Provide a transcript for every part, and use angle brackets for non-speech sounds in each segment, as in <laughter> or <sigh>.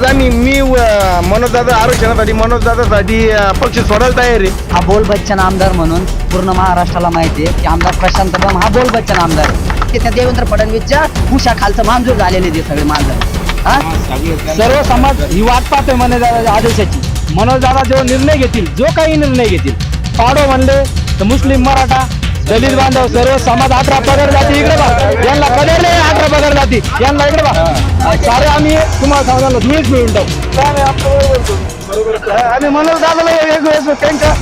आज आम्ही मी मनोजदादा आरक्षणासाठी मनोजदादासाठी पक्ष सोडायला तयार आहे. हा बोल बच्चन आमदार म्हणून पूर्ण महाराष्ट्राला माहिती आहे की आमदार प्रशांत बम हा बोल बच्चन आमदार आहे. ते त्या देवेंद्र फडणवीसच्या उशा खालचं मंजूर झालेले ते सगळे मांजर. हा? सर्व समाज ही वाट पाहतोय मनोजदादा आदेशाची. मनोजदादा जो निर्णय घेतील जो काही निर्णय घेतील पाडो म्हणले तर मुस्लिम मराठा दलित बांधव सर्व समाज अठरा पगड जाती इकडे बा. यांना कळले अठरा पगड जाती. यांना इकडे बा. सारे आम्ही तुम्हाला समाजाला धुळीच मिळून टाकू काय नाही, आपलं बरोबर एक वेळेस त्यांच्या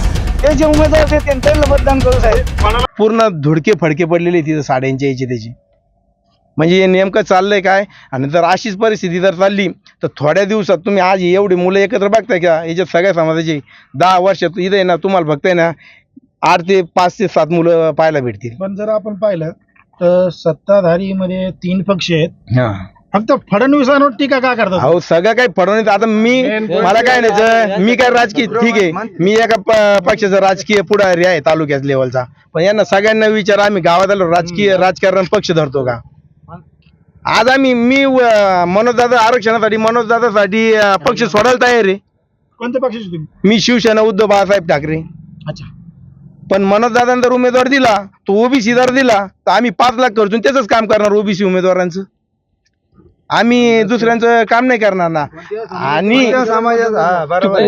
ते जे उमेदवार आहेत त्यांना मतदान करू साहेब. पूर्ण धुडके फडके पडलेले तिथं साड्यांच्या याची त्याची. म्हणजे हे नेमकं चाललंय काय? आणि जर अशीच परिस्थिती जर चालली तर थोड्या दिवसात तुम्ही आज एवढी मुलं एकत्र बघताय का? याच्यात सगळ्या समाजाची दहा वर्षात इथं आहे ना तुम्हाला बघताय ना? आठ ते पाच ते सात मुलं पाहायला भेटतील. पण जर आपण पाहिलं तर सत्ताधारी मध्ये तीन पक्ष आहेत. फक्त फडणवीसांवर टीका का करतात? अहो सगळं काही फडवणीत आता मी मला काय नाही मी काय राजकीय ठीक आहे. मी एका प- पक्षाचा राजकीय पुढारी आहे तालुक्यात लेवलचा. पण यांना सगळ्यांना विचार आम्ही गावात आलो राजकीय राजकारण पक्ष धरतो का? आज आम्ही मी अं, मनोजदादा आरक्षणासाठी मनोजदादासाठी अं, पक्ष सोडायला तयार आहे. कोणत्या पक्षाचे तुम्ही? मी शिवसेना उद्धव बाळासाहेब ठाकरे. अच्छा. पण मनोजदादांना जर उमेदवार दिला तो ओबीसी जर दिला तर आम्ही पाच लाख खर्चून त्याच काम करणार ओबीसी उमेदवारांचं. आम्ही दुसऱ्यांचं काम नाही करणार ना. आणि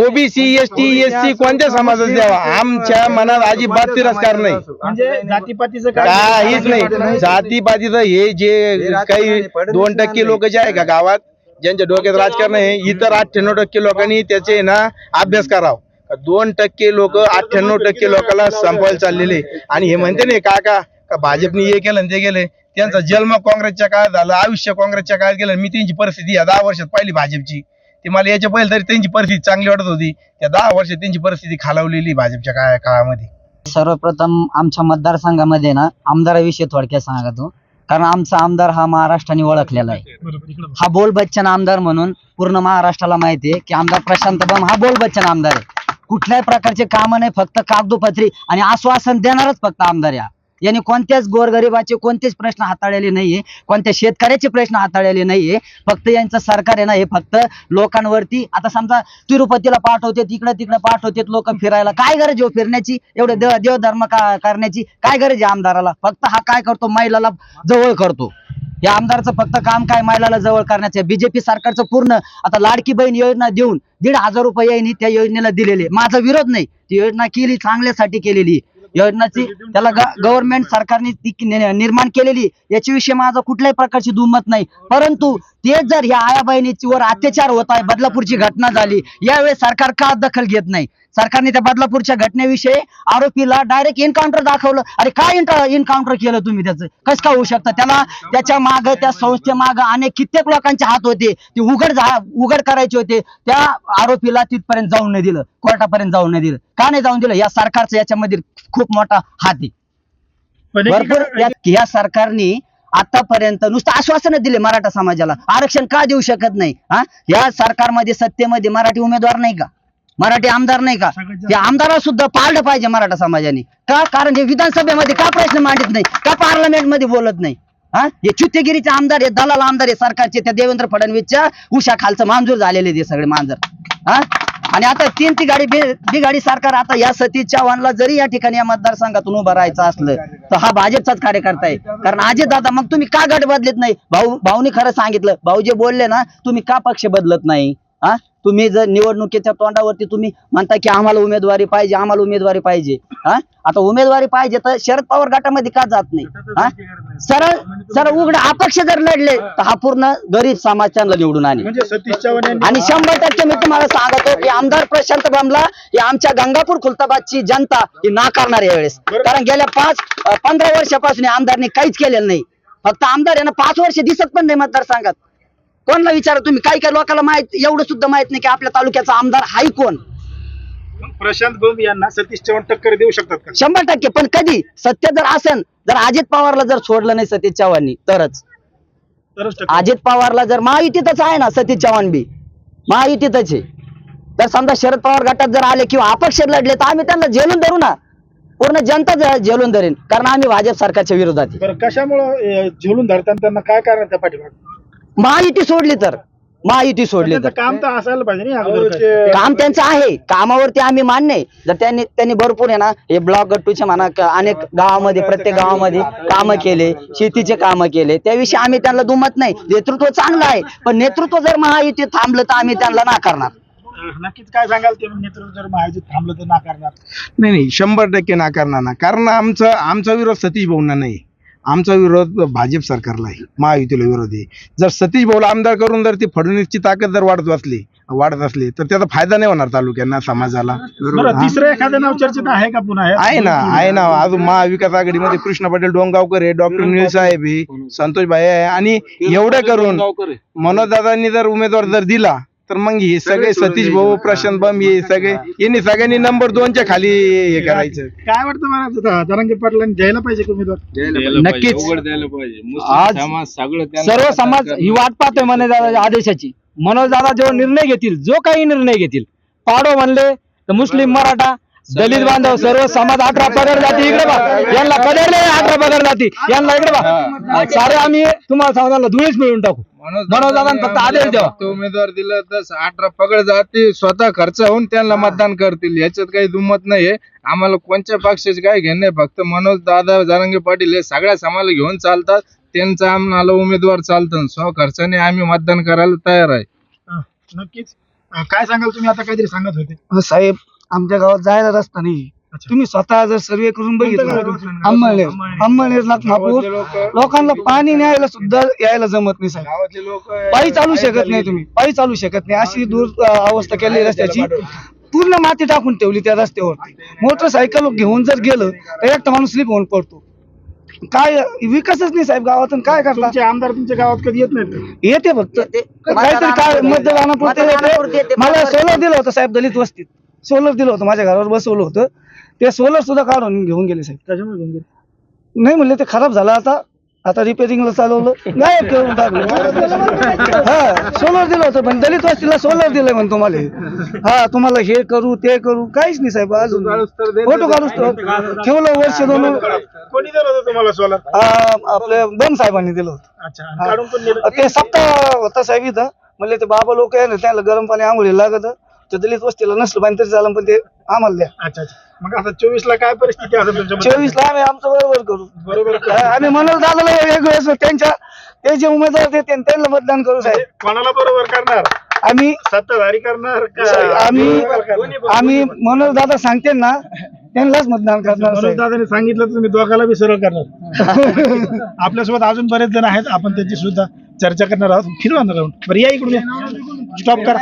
OBC S T S C कोणत्या समाजात द्यावा? आमच्या मनात अजिबात तिरस्कार नाही. म्हणजे काहीच नाही. जातीपातीचं हे जे काही दोन टक्के लोक जे आहे का गावात ज्यांच्या डोक्यात राजकारण आहे इतर अठ्ठ्याण्णव टक्के लोकांनी त्याचे ना अभ्यास करावा. दोन टक्के लोक अठ्ठ्याण्णव टक्के लोकांना संपवायला चाललेले आणि हे म्हणते नाही काका का भाजपने हे केलं ते गेले त्यांचा जन्म काँग्रेसच्या काळात झाला आयुष्य काँग्रेसच्या काळात गेलं. मी त्यांची परिस्थिती या दहा वर्षात पाहिली भाजपची. ती मला याच्या पहिले तरी त्यांची परिस्थिती चांगली वाटत होती. त्या दहा वर्षात त्यांची परिस्थिती खालावलेली भाजपच्या काळा काळामध्ये. सर्वप्रथम आमच्या मतदारसंघामध्ये ना आमदाराविषयी थोडक्यात सांगतो कारण आमचा आमदार हा महाराष्ट्राने ओळखलेला आहे. हा बोल बच्चन आमदार म्हणून पूर्ण महाराष्ट्राला माहिती आहे की आमदार प्रशांत बम हा बोल बच्चन आमदार आहे. कुठल्याही प्रकारचे काम नाही फक्त कागदोपत्री आणि आश्वासन देणारच फक्त आमदार या. यांनी कोणत्याच गोरगरिबाचे कोणतेच प्रश्न हाताळलेले नाहीये कोणत्या शेतकऱ्याचे प्रश्न हाताळलेले नाहीये फक्त यांचं सरकार आहे ना हे फक्त लोकांवरती आता समजा तिरुपतीला पाठवते तिकडे तिकडे पाठवते लोक फिरायला काय गरज हो फिरण्याची? एवढे देव देवधर्म का करण्याची काय गरज आहे आमदाराला? फक्त हा काय करतो? महिलाला जवळ करतो. या आमदारचं फक्त काम काय महिलाला जवळ करण्याचं बीजेपी सरकारचं पूर्ण आता लाडकी बहीण योजना देऊन दीड हजार रुपये यांनी त्या योजनेला दिलेले माझा विरोध नाही. ती योजना केली चांगल्यासाठी केलेली योजनाची त्याला गव्हर्नमेंट सरकारने ती निर्माण केलेली याच्याविषयी माझा कुठल्याही प्रकारची दुमत नाही. परंतु तेच जर ह्या आया बहिणीची वर अत्याचार होत आहे बदलापूरची घटना झाली यावेळेस सरकार का दखल घेत नाही? सरकारने त्या बदलापूरच्या घटनेविषयी आरोपीला डायरेक्ट एन्काउंटर दाखवलं. अरे काय एन्काउंटर केलं तुम्ही त्याचं? कसं काय होऊ शकतं? त्याला त्याच्या माग त्या संस्थे माग अनेक कित्येक लोकांचे हात होते. ते उघड झा उघड करायचे होते. त्या आरोपीला तिथपर्यंत जाऊन नाही दिलं. कोर्टापर्यंत जाऊन नाही दिलं. का नाही जाऊन दिलं? या सरकारचं याच्यामध्ये खूप मोठा हात आहे. भरपूर या- या सरकारने आतापर्यंत नुसतं आश्वासन दिले मराठा समाजाला. आरक्षण का देऊ शकत नाही? हा? या सरकारमध्ये सत्तेमध्ये मराठी उमेदवार नाही का? मराठी आमदार नाही का? त्या आमदाराला सुद्धा पाळलं पाहिजे मराठा समाजाने. का? कारण हे विधानसभेमध्ये का प्रश्न मांडत नाही? का पार्लमेंटमध्ये बोलत नाही? हा? हे चुत्तेगिरीचे आमदार आहे दलाल आमदार आहे सरकारचे त्या देवेंद्र फडणवीसच्या उशा खालचं मंजूर झालेले ते सगळे मांजर. हा? आणि आता तीन ती गाडी बिगाडी सरकार आता या सतीश चव्हाणला जरी या ठिकाणी या मतदारसंघातून उभं राहायचं असलं तर हा भाजपचाच कार्यकर्ता आहे. कारण अजित दादा मग तुम्ही का गट बदलत नाही? भाऊ भाऊनी खरं सांगितलं. भाऊ जे बोलले ना तुम्ही का पक्ष बदलत नाही? हा तुम्ही जर निवडणुकीच्या तोंडावरती तुम्ही म्हणता की आम्हाला उमेदवारी पाहिजे आम्हाला उमेदवारी पाहिजे हा? आता उमेदवारी पाहिजे तर शरद पवार गटामध्ये का जात नाही हा? सरळ सरळ उघड अपक्ष जर लढले तर हा पूर्ण गरीब समाज त्यांना निवडून आणेल. म्हणजे आणि शंभर टक्के मी तुम्हाला सांगतो की आमदार प्रशांत बमला ही आमच्या गंगापूर खुलताबादची जनता ही नाकारणार यावेळेस. कारण गेल्या पाच पंधरा वर्षापासून या आमदारने काहीच केलेलं नाही. फक्त आमदार यांना पाच वर्ष दिसत पण नाही मतदारसंघात. कोणला विचारा तुम्ही? काही काही लोकांना माहीत एवढं सुद्धा माहीत नाही की आपल्या तालुक्याचा आमदार हाय कोण? प्रशांत बंब यांना सतीश चव्हाण टक्कर देऊ शकतात का? शंभर टक्के. पण कधी? सत्य जर असन जर अजित पवारला जर सोडलं नाही सतीश चव्हाणनी तरच. तरच टक्कर. अजित पवारला जर महायुतीतच आहे ना सतीश चव्हाण बी महायुतीतच आहे. तर समजा शरद पवार गटात जर आले किंवा अपक्ष लढले तर आम्ही त्यांना झेलून धरू ना. पूर्ण जनता ज- झेलून धरेन. कारण आम्ही भाजप सरकारच्या विरोधात आहे. बरं कशामुळं झेलून धरताना त्यांना काय कारण त्या पाठीमाग? महायुती सोडली तर. महायुती सोडली तर. काम तर असायला पाहिजे. काम त्यांचं आहे. कामावरती आम्ही मान्य आहे. जर त्यांनी त्यांनी भरपूर आहे ना हे ब्लॉक गट्टूचे म्हणा अनेक गावामध्ये प्रत्येक गावामध्ये कामं केले शेतीचे कामं केले. त्याविषयी आम्ही त्यांना दुमत नाही. नेतृत्व चांगलं आहे. पण नेतृत्व जर महायुती थांबलं तर आम्ही त्यांना नाकारणार. नक्कीच. काय सांगाल ते? नेतृत्व जर महायुतीत थांबलं तर नाकारणार. नाही नाही. शंभर टक्के नाकारणार ना. कारण आमचं आमचा विरोध सतीश भाऊंना नाही. आमचा विरोध भाजप सरकारला आहे महायुतीला विरोध आहे. जर सतीश भाऊला आमदार करून जर ती फडणवीसची ताकद जर वाढत असली वाढत असली तर त्याचा फायदा नाही होणार तालुक्यांना समाजाला. बरं तिसरं एखादं नाव चर्चेत आहे का पुन्हा? आहे ना आहे ना. अजून महाविकास आघाडीमध्ये कृष्ण पटेल डोंगावकर आहे डॉक्टर निळ साहेब आहे संतोष भाई आहे. आणि एवढं करून मनोजदादांनी जर उमेदवार जर दिला तर मग हे सगळे सतीश भाऊ प्रशांत बम हे सगळे यांनी सगळ्यांनी नंबर दोनच्या खाली हे करायचं. काय वाटतं मला जरांगे पाटलांनी द्यायला पाहिजे का उमेदवार? नक्कीच. आज सर्व समाज ही वाट पाहतोय म्हणे दादा आदेशाची. मनोज दादा जो निर्णय घेतील जो काही निर्णय घेतील पाडो म्हणले तर मुस्लिम मराठा दलित बांधव सर्व समाज अठरा पगड जाती इकडे बा यांना कदरले अठरा पगड जाती. यांना इकडे बा सारे आम्ही तुम्हाला समाजाला धुळीच मिळून टाकू. मनोज दादा फक्त आदेश द्यावा फक्त उमेदवार दिलं तर अठरा पगड जाते स्वतः खर्च होऊन त्यांना मतदान करतील. याच्यात काही दुमत नाहीये. आम्हाला कोणत्या पक्षाचे काही घेणं नाही फक्त मनोज दादा जारंगे पाटील हे सगळ्या समाजाला घेऊन चालतात. त्यांचा आम्हाला उमेदवार चालतं स्व खर्चाने आम्ही मतदान करायला तयार आहे. नक्कीच. काय सांगाल तुम्ही? आता काहीतरी सांगत होते. साहेब आमच्या गावात जायला रस्ता नाही. तुम्ही स्वतः जर सर्वे करून बघितलं अंमळनेर अंमळनेर नागपूर. लोकांना पाणी न्यायला सुद्धा यायला जमत नाही साहेब. गावातले लोक पायी चालू शकत नाही तुम्ही. पायी चालू शकत नाही. अशी दूर अवस्था केली रस्त्याची. पूर्ण माती टाकून ठेवली त्या रस्त्यावरती. मोटरसायकल घेऊन जर गेलं तर एकटा माणूस स्लिप होऊन पडतो. काय विकासच नाही साहेब गावातून. काय करता? तुमचे आमदार तुमच्या गावात कधी येत नाहीत? का? येते फक्त. काहीतरी काय मतदानापुरते. मला सोलर दिलं होतं साहेब दलित वस्तीत. सोलर दिलं होतं माझ्या घरावर बसवलं होतं. ते सोलर सुद्धा काढून घेऊन गेले साहेब. त्याच्यामुळे घेऊन गेले. नाही म्हणले ते खराब झालं आता. आता रिपेरिंगला चालवलं. गायब करून टाकलं. हा सोलर दिलं होतं पण दलित वस्तीला सोलर दिलंय म्हणतो मला हा. तुम्हाला हे करू ते करू काहीच नाही साहेब अजून. फोटो काढूच तर ठेवलं वर्ष दोन कोणी दिलं होतं तुम्हाला आ, आपल्या बम साहेबांनी दिलं होतं. अच्छा आणि काढून पण दिलं. ते सप्ताह होता साहेब इथं. म्हणले ते बाबा लोक आहे ना त्याला गरम पाणी आंघोळी लागत. ते दलित वस्तीला नसलं पाणी तरी झालं पण ते आम्हाला द्या. अच्छा अच्छा. मग आता चोवीस ला काय परिस्थिती असेल तुमच्या चोवीस ला आम्ही आमचं बरोबर करू. बरोबर हा, आम्ही म्हणून दादाला वेगवेगळं त्यांच्या ते जे उमेदवार त्यांना मतदान करू साहेब. कोणाला बरोबर करणार? आम्ही सत्ताधारी करणार का आम्ही. आम्ही मनोज दादा सांगते ना त्यांनाच मतदान करणार मनोज साहेब. दादाने सांगितलं तर तुम्ही दोघाला बी सरळ करणार. <laughs> आपल्यासोबत अजून बरेच जण आहेत आपण त्यांची सुद्धा चर्चा करणार आहोत. फिरवणार आहोत बरं या इकडून स्टॉप करा.